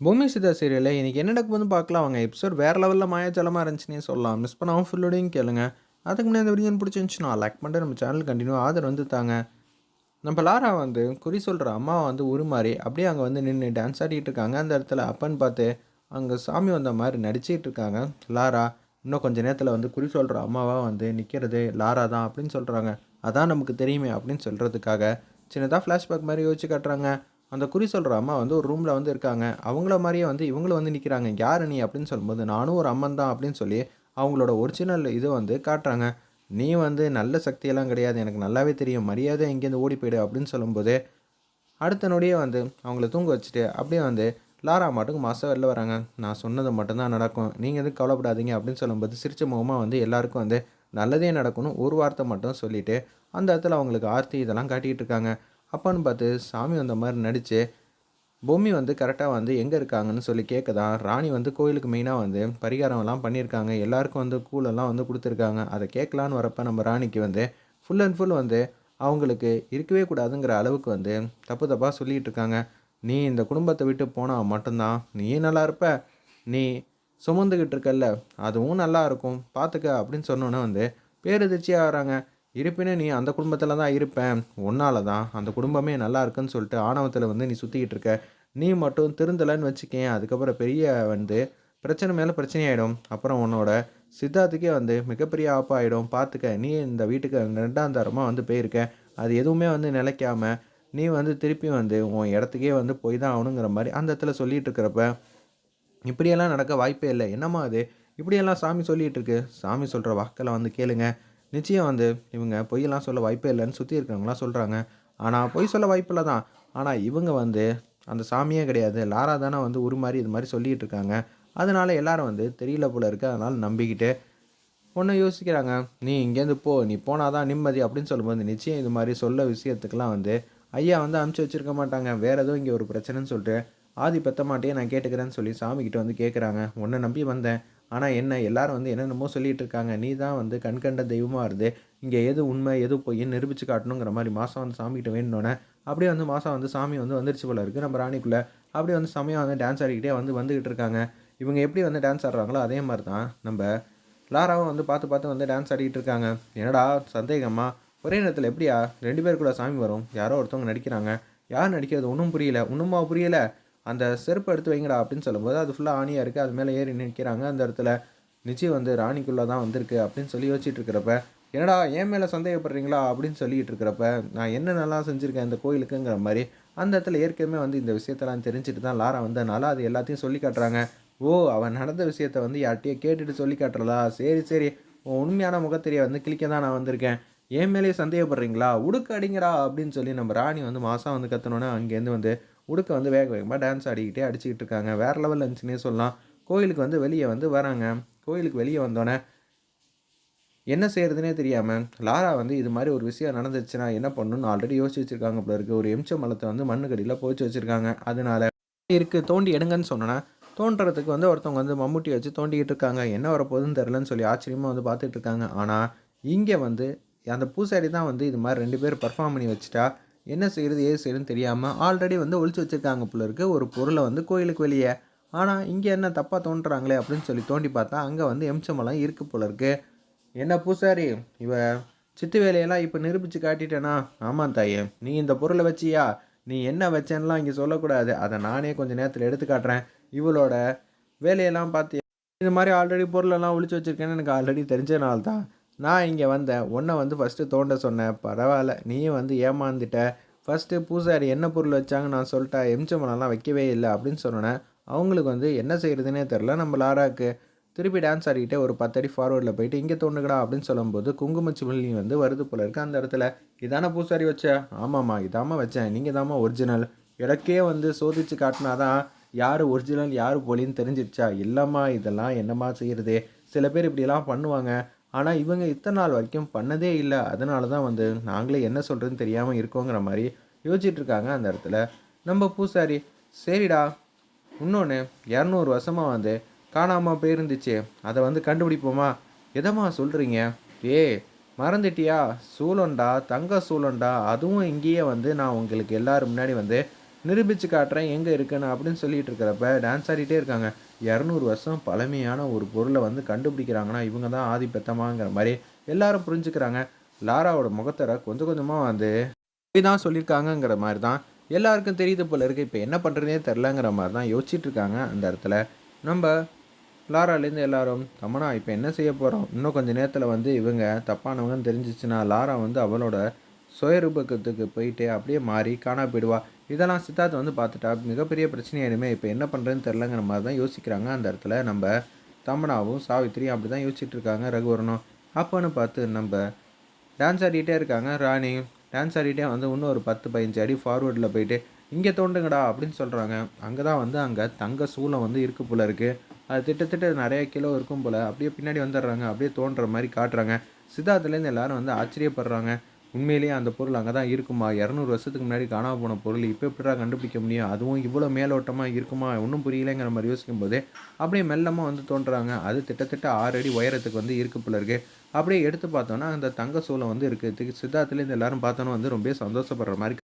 பூமி சிதா சீரியலில் இன்றைக்கி என்ன நடக்குதுன்னு பார்க்கலாம். அவங்க எபிசோட் வேறு லெவலில் மாயாஜலமாக இருந்துச்சுன்னே சொல்லலாம். மிஸ் பண்ணாமல் ஃபுல்லோடையும் கேளுங்க. அதுக்கு முன்னாடி இந்த வீடியோ பிடிச்சிருந்துச்சுன்னா லைக் பண்ணிட்டு நம்ம சேனல் கண்டினியூ ஆதரவு வந்து தாங்க. நம்ம லாரா வந்து குறி சொல்கிற அம்மாவை வந்து உருமாறி அப்படியே அங்கே வந்து நின்று டான்ஸ் ஆடிட்டு இருக்காங்க. அந்த இடத்துல அப்பன்னு பார்த்து அங்கே சாமி வந்த மாதிரி நடிச்சிட்டு இருக்காங்க. லாரா இன்னும் கொஞ்சம் நேரத்தில் வந்து குறி சொல்கிற அம்மாவாக வந்து நிற்கிறது லாரா தான் அப்படின்னு சொல்கிறாங்க அதான் நமக்கு தெரியுமே அப்படின்னு சொல்கிறதுக்காக சின்னதாக ஃப்ளாஷ்பேக் மாதிரி யோசிச்சு காட்டுறாங்க. அந்த குறி சொல்கிற அம்மா வந்து ஒரு ரூமில் வந்து இருக்காங்க. அவங்கள மாதிரியே வந்து இவங்களும் வந்து நிற்கிறாங்க யார் நீ? அப்படின்னு சொல்லும்போது நானும் ஒரு அம்மன் தான் அப்படின்னு சொல்லி அவங்களோட ஒரிஜினல் இது வந்து காட்டுறாங்க. நீ வந்து நல்ல சக்தியெல்லாம் கிடையாது. எனக்கு நல்லாவே தெரியும். மரியாதை இங்கேருந்து ஓடி போயிடு அப்படின்னு சொல்லும்போது அடுத்த நொடியே வந்து அவங்கள தூங்க வச்சுட்டு அப்படியே வந்து லாரா மாட்டுக்கு மாதம் வெளில வராங்க. நான் சொன்னது மட்டும்தான் நடக்கும். நீங்கள் எதுவும் கவலைப்படாதீங்க அப்படின்னு சொல்லும்போது சிரிச்ச முகமாக வந்து எல்லாருக்கும் வந்து நல்லதே நடக்கணும் ஒரு வார்த்தை மட்டும் சொல்லிவிட்டு அந்த இடத்துல அவங்களுக்கு ஆர்த்தி இதெல்லாம் காட்டிகிட்டு இருக்காங்க. அப்பான்னு பார்த்து சாமி வந்த மாதிரி நடித்து பொம்மி வந்து கரெக்டாக வந்து எங்கே இருக்காங்கன்னு சொல்லி கேட்க தான் ராணி வந்து கோயிலுக்கு மெயினாக வந்து பரிகாரம்லாம் பண்ணியிருக்காங்க. எல்லாருக்கும் வந்து கூலெல்லாம் வந்து கொடுத்துருக்காங்க. அதை கேட்கலான்னு வரப்போ நம்ம ராணிக்கு வந்து ஃபுல் அண்ட் ஃபுல் வந்து அவங்களுக்கு இருக்கவே கூடாதுங்கிற அளவுக்கு வந்து தப்பு தப்பாக சொல்லிகிட்டு இருக்காங்க. நீ இந்த குடும்பத்தை விட்டு போனால் மட்டும்தான். நீ நல்லா இருப்ப. நீ சுமந்துக்கிட்டு இருக்கல்ல. அதுவும் நல்லா இருக்கும். பார்த்துக்க அப்படின்னு சொன்னோன்னே வந்து பேரதிர்ச்சியாக வராங்க. இருப்பினும் நீ அந்த குடும்பத்தில் தான் இருப்பேன். உன்னால தான். அந்த குடும்பமே நல்லா இருக்குன்னு சொல்லிட்டு ஆணவத்தில் வந்து நீ சுற்றிக்கிட்டு இருக்க. நீ மட்டும் திருந்தலைன்னு வச்சுக்கேன் அதுக்கப்புறம் பெரிய வந்து பிரச்சனை மேலே பிரச்சனை ஆகிடும் அப்புறம் உன்னோட சித்தார்த்துக்கே வந்து மிகப்பெரிய ஆப்பாயிடும் பார்த்துக்க நீ இந்த வீட்டுக்கு ரெண்டாம் தரமாக வந்து போயிருக்க. அது எதுவுமே வந்து நிலைக்காம நீ வந்து திருப்பி வந்து உன் இடத்துக்கே வந்து போய் தான் ஆகணுங்கிற மாதிரி அந்த இடத்துல சொல்லிகிட்டு இருக்கிறப்ப இப்படியெல்லாம் நடக்க வாய்ப்பே இல்லை. என்னம்மா அது? இப்படியெல்லாம் சாமி சொல்லிகிட்டு இருக்கு. சாமி சொல்கிற வாக்கில் வந்து கேளுங்கள் நிச்சயம் வந்து இவங்க பொய்யெல்லாம் சொல்ல வாய்ப்பே இல்லைன்னு சுற்றி இருக்கிறவங்களாம் சொல்கிறாங்க ஆனால் பொய் சொல்ல வாய்ப்பில்லை தான். ஆனால் இவங்க வந்து அந்த சாமியே கிடையாது. லாரா தானே வந்து உருமாறி இது மாதிரி சொல்லிகிட்டு இருக்காங்க. அதனால் எல்லாரும் வந்து தெரியல போல இருக்குது அதனால் நம்பிக்கிட்டு ஒன்று யோசிக்கிறாங்க. நீ இங்கேருந்து போ. நீ போனால் தான் நிம்மதி அப்படின்னு சொல்லும்போது நிச்சயம் இது மாதிரி சொல்ல விஷயத்துக்கெலாம் வந்து ஐயா வந்து அமுச்சு வச்சுருக்க மாட்டாங்க. வேறு எதுவும் இங்கே ஒரு பிரச்சனைன்னு சொல்லிட்டு ஆதி பத்த மாட்டே நான் கேட்டுக்கிறேன்னு சொல்லி சாமிக்கிட்ட வந்து கேட்குறாங்க உன்னை நம்பி வந்தேன். ஆனால் என்ன எல்லாரும் வந்து என்னென்னமோ சொல்லிகிட்டு இருக்காங்க நீ தான் வந்து கண்கண்ட தெய்வமாக இருந்து இங்கே எது உண்மை எது பொய்ன்னு நிரூபித்து காட்டணுங்கிற மாதிரி மாதம் வந்து சாமிகிட்ட வேணுனோடனே அப்படியே வந்து மாதம் வந்து சாமி வந்து வந்துருச்சு போல இருக்குது நம்ம ராணிக்குள்ளே அப்படியே வந்து சமயம் வந்து டான்ஸ் ஆடிக்கிட்டே வந்து வந்துக்கிட்டு இருக்காங்க. இவங்க எப்படி வந்து டான்ஸ் ஆடுறாங்களோ அதே மாதிரி தான் நம்ம லாராவும் வந்து பார்த்து பார்த்து வந்து டான்ஸ் ஆடிக்கிட்டு இருக்காங்க. என்னடா சந்தேகமா? ஒரே நேரத்தில் எப்படியா? ரெண்டு பேருக்குள்ள சாமி வரும். யாரோ ஒருத்தவங்க நடிக்கிறாங்க. யார் நடிக்கிறது? ஒன்றும் புரியல. ஒன்றுமா புரியலை? அந்த செருப்பு எடுத்து வைங்கடா அப்படின்னு சொல்லும்போது அது ஃபுல்லாக ஆணியாக இருக்குது அது மேலே ஏறி நிற்கிறாங்க அந்த இடத்துல நிச்சயம் வந்து ராணிக்குள்ளே தான் வந்திருக்கு அப்படின்னு சொல்லி யோசிச்சுட்டு இருக்கிறப்ப என்னடா ஏன் மேலே சந்தேகப்படுறீங்களா அப்படின்னு சொல்லிட்டு இருக்கிறப்ப நான் என்ன நல்லா செஞ்சுருக்கேன் இந்த கோயிலுக்குங்கிற மாதிரி அந்த இடத்துல ஏற்கனவே வந்து இந்த விஷயத்தெல்லாம் தெரிஞ்சுட்டு தான் லாரா வந்ததுனால அது எல்லாத்தையும் சொல்லி காட்டுறாங்க. ஓ அவன் நடந்த விஷயத்த வந்து யார்கிட்டயே கேட்டுட்டு சொல்லி காட்டுறதா? சரி சரி. உண்மையான முகத்தெரிய வந்து கிளிக்க தான் நான் வந்திருக்கேன். என் மேலேயே சந்தேகப்படுறீங்களா? உடுக்கு அடிங்கடா அப்படின்னு சொல்லி நம்ம ராணி வந்து மாதம் வந்து கத்தனோன்னே அங்கேருந்து வந்து உடுக்க வந்து வேக வேகமாக டான்ஸ் ஆடிக்கிட்டே அடிச்சுக்கிட்டு இருக்காங்க. வேறு லெவலில் இருந்துச்சுன்னே சொல்லலாம். கோயிலுக்கு வந்து வெளியே வந்து வராங்க. கோயிலுக்கு வெளியே வந்தோடனே என்ன செய்கிறதுனே தெரியாமல் லாரா வந்து இது மாதிரி ஒரு விஷயம் நடந்துச்சுன்னா என்ன பண்ணணும்னு ஆல்ரெடி யோசிச்சு வச்சுருக்காங்க போல இருக்குது ஒரு எம்ச மலத்தை வந்து மண்ணுக்கடியில் போச்சு வச்சுருக்காங்க. அதனால இருக்குது தோண்டி எடுங்கன்னு சொன்னோன்னா தோன்றதுக்கு வந்து ஒருத்தவங்க வந்து மம்முட்டி வச்சு தோண்டிக்கிட்டு இருக்காங்க. என்ன வரப்போகுதுன்னு தெரிலன்னு சொல்லி ஆச்சரியமாக வந்து பார்த்துட்டு இருக்காங்க. ஆனால் இங்கே வந்து அந்த பூசாரி தான் வந்து இது மாதிரி ரெண்டு பேர் பர்ஃபார்ம் பண்ணி வச்சுட்டா என்ன செய்கிறது ஏது செய்யறதுன்னு தெரியாமல் ஆல்ரெடி வந்து ஒழிச்சு வச்சுருக்காங்க போல இருக்கு. ஒரு பொருளை வந்து கோயிலுக்கு வெளியே. ஆனால் இங்கே என்ன தப்பாக தோன்றுறாங்களே அப்படின்னு சொல்லி தோண்டி பார்த்தா அங்கே வந்து எம்சமெல்லாம் இருக்குது போல இருக்குது என்ன பூசாரி இவ சித்து வேலையெல்லாம் இப்போ நிரூபித்து காட்டிட்டேனா? ஆமாம் தாயே நீ இந்த பொருளை வச்சியா? நீ என்ன வச்சேன்லாம் இங்கே சொல்லக்கூடாது. அதை நானே கொஞ்சம் நேரத்தில் எடுத்து காட்டுறேன். இவளோட வேலையெல்லாம் பார்த்து இது மாதிரி ஆல்ரெடி பொருளெல்லாம் ஒழிச்சு வச்சுருக்கேன்னு எனக்கு ஆல்ரெடி தெரிஞ்சனால தான் நான் இங்கே வந்தேன். உன்னை வந்து ஃபஸ்ட்டு தோண்ட சொன்னேன். பரவாயில்ல நீயும் வந்து ஏமாந்துட்ட. ஃபஸ்ட்டு பூசாரி என்ன பொருள் வச்சாங்க நான் சொல்லிட்டேன் எம்சமனெல்லாம் வைக்கவே இல்லை அப்படின்னு சொன்னேன் அவங்களுக்கு வந்து என்ன செய்கிறதுனே தெரில நம்ம லாராக்கு திருப்பி டான்ஸ் ஆடிக்கிட்டே ஒரு பத்தடி ஃபார்வர்டில் போயிட்டு இங்கே தோண்டுக்கடா அப்படின்னு சொல்லும்போது குங்குமச்சிமிழி வந்து வருது போல இருக்குது அந்த இடத்துல. இதான பூசாரி வச்ச? ஆமாம்மா இதாம்மா வச்சேன். நீங்கள் தாம்மா ஒரிஜினல் எனக்கே வந்து சோதிச்சு காட்டினாதான் யார் ஒரிஜினல் யார் போலின்னு தெரிஞ்சிருச்சா இல்லைம்மா இதெல்லாம் என்னம்மா செய்கிறது சில பேர் இப்படிலாம் பண்ணுவாங்க. ஆனால் இவங்க இத்தனை நாள் வரைக்கும் பண்ணதே இல்லை. அதனால தான் வந்து நாங்களே என்ன சொல்கிறதுன்னு தெரியாமல் இருக்கோங்கிற மாதிரி யோசிச்சுட்டு இருக்காங்க அந்த இடத்துல. நம்ம பூசாரி சரிடா. இன்னொன்று இரநூறு வருஷமாக வந்து காணாமல் போயிருந்துச்சு. அதை வந்து கண்டுபிடிப்போமா? எதம்மா சொல்கிறீங்க ஏ மறந்துட்டியா? சூழண்டா தங்க சூழண்டா அதுவும் இங்கேயே வந்து நான் உங்களுக்கு எல்லோரும் முன்னாடி வந்து நிரூபித்து காட்டுறேன் எங்கே இருக்குன்னு அப்படின்னு சொல்லிட்டு இருக்கிறப்ப டான்ஸ் ஆடிட்டே இருக்காங்க. இரநூறு வருஷம் பழமையான ஒரு பொருளை வந்து கண்டுபிடிக்கிறாங்கன்னா இவங்க தான் ஆதிபத்தமாங்கிற மாதிரி எல்லாரும் புரிஞ்சுக்கிறாங்க. லாராவோட முகத்தரை கொஞ்சம் கொஞ்சமாக வந்து போய் தான் சொல்லியிருக்காங்கங்கிற மாதிரி தான் எல்லாருக்கும் தெரியுது போல இருக்குது இப்போ என்ன பண்ணுறதே தெரிலங்கிற மாதிரி தான் யோசிச்சுட்டு இருக்காங்க அந்த இடத்துல. நம்ம லாராலேருந்து எல்லாரும் தமனா இப்போ என்ன செய்ய போகிறோம் இன்னும் கொஞ்சம் நேரத்தில் வந்து இவங்க தப்பானவங்கன்னு தெரிஞ்சிச்சுன்னா லாரா வந்து அவளோட சுயரூபகத்துக்கு போயிட்டு அப்படியே மாறி காணா போயிடுவா. இதெல்லாம் சித்தார்த் வந்து பார்த்துட்டா மிகப்பெரிய பிரச்சனையாயிருமே இப்போ என்ன பண்ணுறதுன்னு தெரிலங்கிற மாதிரி தான் யோசிக்கிறாங்க. அந்த இடத்துல நம்ம தமனாவும் சாவித்திரியும் அப்படி தான் யோசிச்சுட்டு இருக்காங்க ரகுவரனும். அப்போன்னு பார்த்து நம்ம டான்ஸ் ஆடிக்கிட்டே இருக்காங்க ராணி. டான்ஸ் ஆடிட்டே வந்து இன்னும் ஒரு பத்து பதினஞ்சு அடி ஃபார்வர்டில் போயிட்டு இங்கே தோண்டுங்கடா அப்படின்னு சொல்கிறாங்க அங்கே தான் வந்து அங்கே தங்க சூளம் வந்து இருக்கு போல இருக்குது அது திட்டத்திட்ட நிறைய கிலோ இருக்கும் போல். அப்படியே பின்னாடி வந்துடுறாங்க. அப்படியே தோன்ற மாதிரி காட்டுறாங்க. சித்தார்த்துலேருந்து எல்லாரும் வந்து ஆச்சரியப்படுறாங்க. உண்மையிலேயே அந்த பொருள் அங்கே தான் இருக்குமா? இரநூறு வருஷத்துக்கு முன்னாடி காணாம போன பொருள் இப்போ எப்படிடா கண்டுபிடிக்க முடியும்? அதுவும் இவ்வளோ மேலோட்டமாக இருக்குமா? ஒன்றும் புரியலைங்கிற மாதிரி யோசிக்கும் போதே அப்படியே மெல்லமாக வந்து தோன்றுறாங்க அது கிட்டத்தட்ட ஆறு அடி உயரத்துக்கு வந்து இருக்கு போல இருக்கு. அப்படியே எடுத்து பார்த்தோன்னா அந்த தங்க சூளம் வந்து இருக்குது சித்தார்த்துலேருந்து எல்லாரும் பார்த்தோன்னா வந்து ரொம்ப சந்தோஷப்படுற மாதிரி